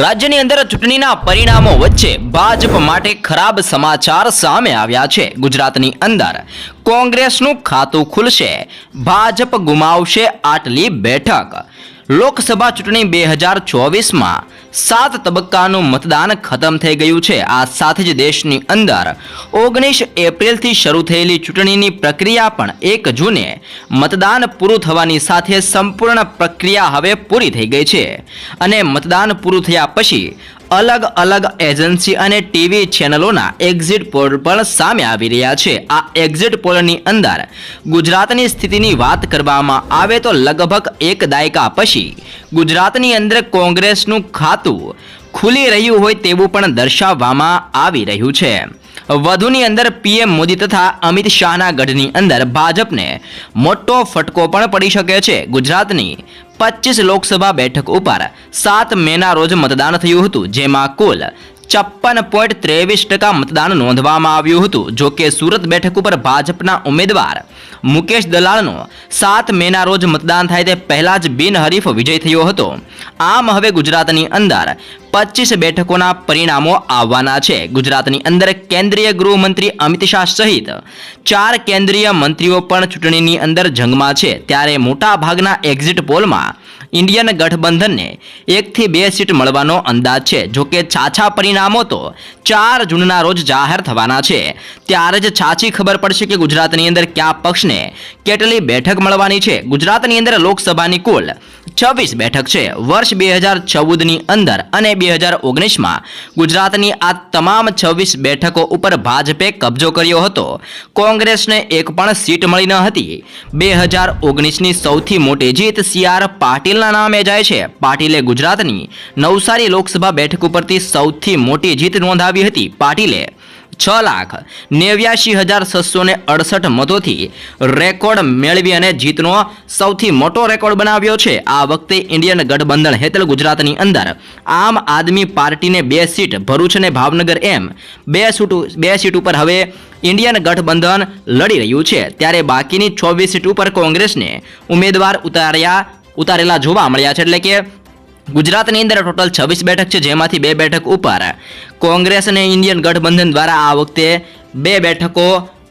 રાજ્યની અંદર ચૂંટણીના પરિણામો વચ્ચે ભાજપ માટે ખરાબ સમાચાર સામે આવ્યા છે. ગુજરાતની અંદર કોંગ્રેસનું ખાતું ખુલશે. ભાજપ ગુમાવશે આટલી બેઠક. લોકસભા ચૂંટણી બે હજાર ચોવીસમાં સાત તબક્કાનું મતદાન ખતમ થઈ ગયું છે. આ સાથે જ દેશની અંદર ઓગણીસ એપ્રિલથી શરૂ થયેલી ચૂંટણીની પ્રક્રિયા પણ એક જૂને મતદાન પૂરું થવાની સાથે સંપૂર્ણ પ્રક્રિયા હવે પૂરી થઈ ગઈ છે. અને મતદાન પૂરું થયા પછી અલગ અલગ એજન્સી અને ટીવી ચેનલોના એક્ઝિટ પોલ પણ સામે આવી રહ્યા છે. આ એક્ઝિટ પોલની અંદર ગુજરાતની સ્થિતિની વાત કરવામાં આવે તો લગભગ એક દાયકા પછી ગુજરાતની અંદર કોંગ્રેસનું ખાતું ખુલી રહ્યું હોય તેવું પણ દર્શાવવામાં આવી રહ્યું છે. વધુની અંદર પીએમ મોદી તથા અમિત શાહના ગઢની અંદર ભાજપને મોટો ફટકો પણ પડી શકે છે. ગુજરાતની પચીસ લોકસભા બેઠક ઉપર સાત મેના રોજ મતદાન થયું હતું, જેમાં કુલ છપ્પન પોઈન્ટ ત્રેવીસ ટકા મતદાન નોંધવામાં આવ્યું હતું. જો કે સુરત બેઠક ઉપર ભાજપના ઉમેદવાર મુકેશ દલાલનો સાત મેના રોજ મતદાન થાય તે પહેલાં જ બિનહરીફ વિજય થયો હતો. આમ હવે ગુજરાતની અંદર પચીસ બેઠકોના પરિણામો આવવાના છે. ગુજરાતની અંદર કેન્દ્રીય ગૃહમંત્રી અમિત શાહ સહિત ચાર કેન્દ્રીય મંત્રીઓ પણ ચૂંટણીની અંદર જંગમાં છે. ત્યારે મોટા ભાગના એક્ઝિટ પોલમાં ઇન્ડિયન ગઠબંધનને એકથી બે સીટ મળવાનો અંદાજ છે. જોકે છાછા પરિણામો તો ચાર જૂનના રોજ જાહેર થવાના છે. ત્યારે જ છાછી ખબર પડશે કે ગુજરાતની અંદર કયા પક્ષને કેટલી બેઠક મળવાની છે. ગુજરાતની અંદર લોકસભાની કુલ છવ્વીસ બેઠક છે. વર્ષ બે હજાર ચૌદની અંદર અને બે હજાર ઓગણીસમાં ગુજરાતની આ તમામ છવ્વીસ બેઠકો ઉપર ભાજપે કબજો કર્યો હતો. કોંગ્રેસને એક પણ સીટ મળી ન હતી. બે હજાર ઓગણીસની સૌથી મોટી જીત સી આર પાટીલના નામે જાય છે. પાટીલે ગુજરાતની નવસારી લોકસભા બેઠક ઉપરથી સૌથી મોટી જીત નોંધાવી હતી. પાટીલે છ લાખ નેવ્યાશી હજાર છસો ને અડસઠ મતોથી રેકોર્ડ મેળવી અને જીતનો સૌથી મોટો રેકોર્ડ બનાવ્યો છે. આ વખતે ઇન્ડિયન ગઠબંધન હેઠળ ગુજરાતની અંદર આમ આદમી પાર્ટીને બે સીટ, ભરૂચ અને ભાવનગર એમ બે સીટ બે સીટ ઉપર હવે ઇન્ડિયન ગઠબંધન લડી રહ્યું છે. ત્યારે બાકીની છવ્વીસ સીટ ઉપર કોંગ્રેસને ઉમેદવાર ઉતાર્યા, ઉતારેલા જોવા મળ્યા છે. એટલે કે ગુજરાતની અંદર ટોટલ છવ્વીસ બેઠક છે, જેમાંથી બે બેઠક ઉપર કોંગ્રેસ અને ઇન્ડિયન ગઠબંધન દ્વારા આ વખતે બે બેઠકો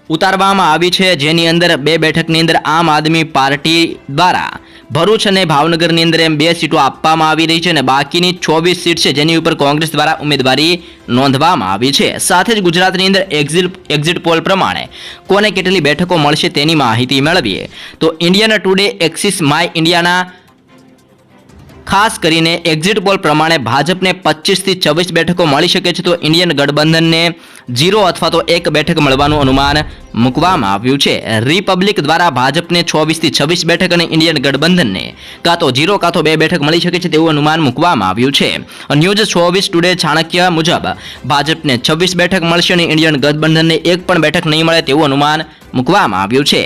ઉતારવામાં આવી છે. જેની અંદર બે બેઠકની અંદર આમ આદમી પાર્ટી દ્વારા ભરૂચ અને ભાવનગરની અંદર એમ બે સીટો આપવામાં આવી રહી છે અને બાકીની ચોવીસ સીટ છે, જેની ઉપર કોંગ્રેસ દ્વારા ઉમેદવારી નોંધવામાં આવી છે. સાથે જ ગુજરાતની અંદર એક્ઝિટ એક્ઝિટ પોલ પ્રમાણે કોને કેટલી બેઠકો મળશે તેની માહિતી મેળવીએ. તો ઇન્ડિયન ટુડે એક્સિસ માય ઇન્ડિયાના ખાસ કરીને એક્ઝિટ પોલ પ્રમાણે ભાજપને પચીસથી છવ્વીસ બેઠકો મળી શકે છે તો ઇન્ડિયન ગઠબંધનને ઝીરો અથવા તો એક બેઠક મળવાનું અનુમાન મૂકવામાં આવ્યું છે. રિપબ્લિક દ્વારા ભાજપને ચોવીસથી છવ્વીસ બેઠક અને ઇન્ડિયન ગઠબંધનને કાં તો ઝીરો કાં તો બે બેઠક મળી શકે છે તેવું અનુમાન મૂકવામાં આવ્યું છે. ન્યૂઝ ચોવીસ ટુડે ચાણક્ય મુજબ ભાજપને છવ્વીસ બેઠક મળશે અને ઇન્ડિયન ગઠબંધનને એક પણ બેઠક નહીં મળે તેવું અનુમાન મૂકવામાં આવ્યું છે.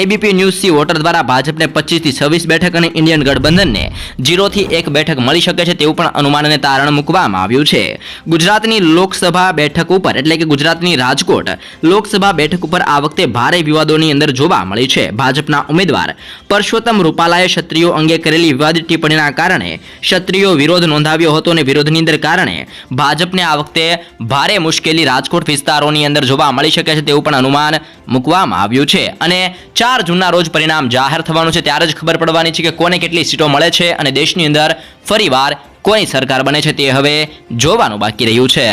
એબીપી ન્યૂઝ સી વોટર દ્વારા ભાજપને પચીસથી છવ્વીસ બેઠક અને ઇન્ડિયન ગઠબંધનને જીરોથી એક બેઠક મળી શકે છે તેવું પણ અનુમાન અને તારણ મૂકવામાં આવ્યું છે. ગુજરાતની લોકસભા બેઠક ઉપર, એટલે કે ગુજરાતની રાજકોટ, લોકસભા બેઠક ઉપર આ વખતે ભારે વિવાદોની અંદર જોવા મળી છે. ભાજપના ઉમેદવાર પરસોત્તમ રૂપાલાએ ક્ષત્રિયો અંગે કરેલી વિવાદિત ટિપ્પણીના કારણે ક્ષત્રિયો વિરોધ નોંધાવ્યો હતો અને વિરોધની અંદર કારણે ભાજપને આ વખતે ભારે મુશ્કેલી રાજકોટ વિસ્તારોની અંદર જોવા મળી શકે છે તેવું પણ અનુમાન મૂકવામાં આવ્યું છે અને ચાર જૂનના રોજ પરિણામ જાહેર થવાનું છે. ત્યારે જ ખબર પડવાની છે કે કોને કેટલી સીટો મળે છે અને દેશની અંદર ફરીવાર કોની સરકાર બને છે તે હવે જોવાનું બાકી રહ્યું છે.